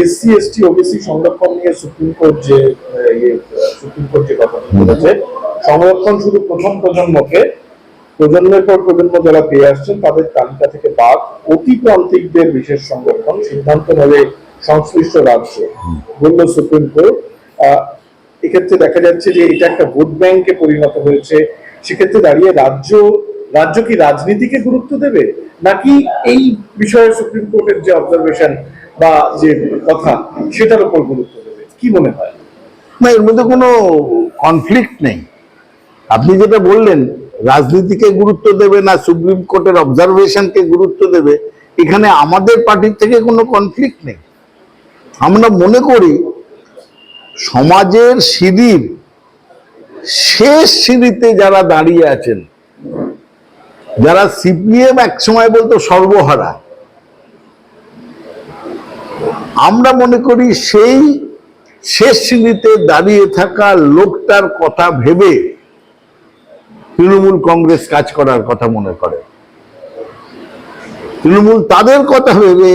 SC ST OBC সংরক্ষণ নিয়ে supreme court যে ইয়ে, সুপ্রিম কোর্ট যে কথা বলেছে সংরক্ষণ শুধু প্রথম প্রজন্মকে প্রজন্মের পর প্রজন্ম যারা পেয়ে আসছেন তাদের তালিকা থেকে বাদ অতি প্রান্তিকদের বিশেষ সংরক্ষণ সিদ্ধান্ত নেবে সংশ্লিষ্ট রাজ্য বলল সুপ্রিম কোর্ট। আহ, এক্ষেত্রে দেখা যাচ্ছে যে এটা একটা ভোট ব্যাংকে পরিণত হয়েছে সেক্ষেত্রে দাঁড়িয়ে রাজ্য রাজ্য কি রাজনীতিকে গুরুত্ব দেবে? নাকি এই বিষয়ে সুপ্রিম কোর্টের যে অবজারভেশন বা যে কথা, সেটার উপর গুরুত্ব দেবে। কি মনে হয়? না, এর মধ্যে কোনো কনফ্লিক্ট নেই। আপনি যেটা বললেন, রাজনীতিকে গুরুত্ব দেবে না, সুপ্রিম কোর্টের অবজারভেশনকে গুরুত্ব দেবে, এখানে আমাদের পার্টির থেকে কোনো কনফ্লিক্ট নেই। আমরা মনে করি, সমাজের সিঁড়ির শেষ সিঁড়িতে যারা দাঁড়িয়ে আছেন, যারা সিপিএম এক সময় বলতো সর্বহারা আমরা মনে করি সেই শেষ শ্রেণীতে দাঁড়িয়ে থাকা লোকটার কথা ভেবে তৃণমূল কংগ্রেস কাজ করার কথা মনে করে। তৃণমূল তাদের কথা ভেবে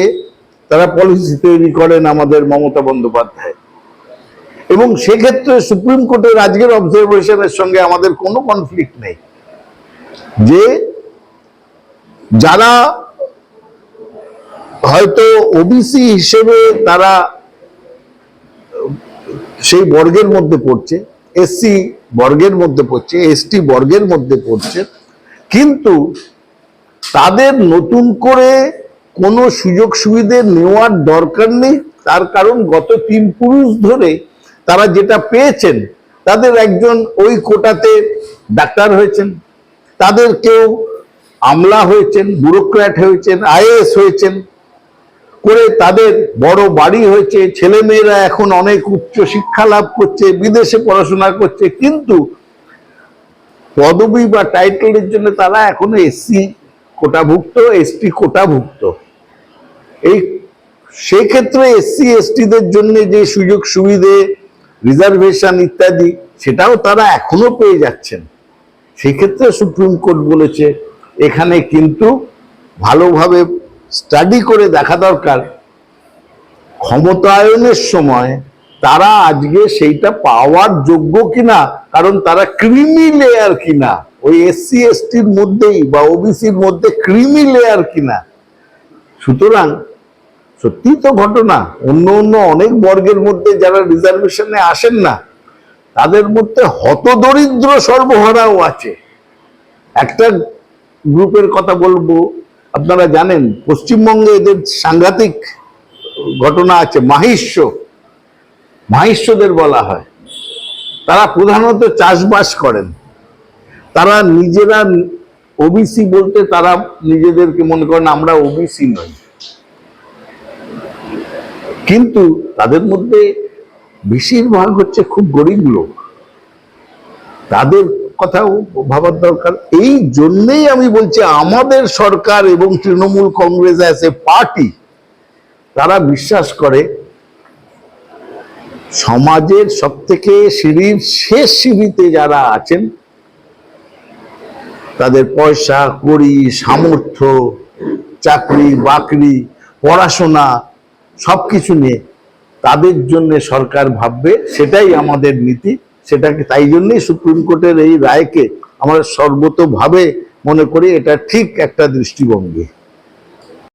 তারা পলিসি তৈরি করেন আমাদের মমতা বন্দ্যোপাধ্যায়। এবং সেক্ষেত্রে সুপ্রিম কোর্টের আজকের অবজারভেশনের সঙ্গে আমাদের কোনো কনফ্লিক্ট নেই। যে যারা হয়তো ওবিসি হিসেবে তারা, সেই বর্গের মধ্যে পড়ছে এসসি বর্গের মধ্যে পড়ছে এসটি বর্গের মধ্যে পড়ছে, কিন্তু তাদের নতুন করে কোনো সুযোগ সুবিধে নেওয়ার দরকার নেই। তার কারণ গত তিন পুরুষ ধরে তারা যেটা পেয়েছেন, তাদের একজন ওই কোটাতে ডাক্তার হয়েছেন, তাদের কেউ আমলা হয়েছেন, ব্যুরোক্র্যাট হয়েছেন, আইএএস হয়েছেন করে তাদের বড় বাড়ি হয়েছে ছেলে মেয়েরা এখন অনেক উচ্চ শিক্ষা লাভ করছে, বিদেশে পড়াশোনা করছে, কিন্তু পদবি বা টাইটেলের জন্য তারা এখনও এসসি কোটাভুক্ত এসটি কোটাভুক্ত। এই সেক্ষেত্রে এসসি এসটিদের জন্য যে সুযোগ সুবিধে রিজার্ভেশন ইত্যাদি, সেটাও তারা এখনও পেয়ে যাচ্ছেন। সেক্ষেত্রে সুপ্রিম কোর্ট বলেছে, এখানে কিন্তু ভালোভাবে স্টাডি করে দেখা দরকার। ক্ষমতায়নের সময় তারা আজকে সেইটা পাওয়ার যোগ্য কিনা, কারণ তারা ক্রিমি লেয়ার কিনা, ওই এসসি এসটির মধ্যেই বা ওবিসির মধ্যে ক্রিমি লেয়ার কিনা। সুতরাং সত্যি তো ঘটনা, অন্য অন্য অনেক বর্গের মধ্যে যারা রিজার্ভেশনে আসেন না, তাদের মধ্যে হতদরিদ্র সর্বহারাও আছে। একটা গ্রুপের কথা বলব আপনারা জানেন, পশ্চিমবঙ্গে এদের সাংঘাতিক ঘটনা আছে, মাহিষ্য। মাহিষ্যদের বলা হয়। তারা প্রধানত চাষবাস করেন। তারা নিজেরা ওবিসি বলতে তারা নিজেদেরকে মনে করেন আমরা ওবিসি নই। কিন্তু তাদের মধ্যে বেশিরভাগ হচ্ছে খুব গরিব লোক। তাদের কথাও ভাবার দরকার। এই জন্যেই আমি বলছি, আমাদের সরকার এবং Trinamool Congress as a party তারা বিশ্বাস করে, সমাজের সব থেকে সিঁড়ির শেষ সিঁড়িতে যারা আছেন, তাদের পয়সা, কড়ি, সামর্থ্য, চাকরি, বাকরি, পড়াশোনা, সবকিছু নিয়ে তাদের জন্য সরকার ভাববে, সেটাই আমাদের নীতি। সেটাকে তাই জন্যই সুপ্রিম কোর্টের এই রায়কে আমরা সর্বতভাবে মনে করি এটা ঠিক একটা দৃষ্টিভঙ্গি।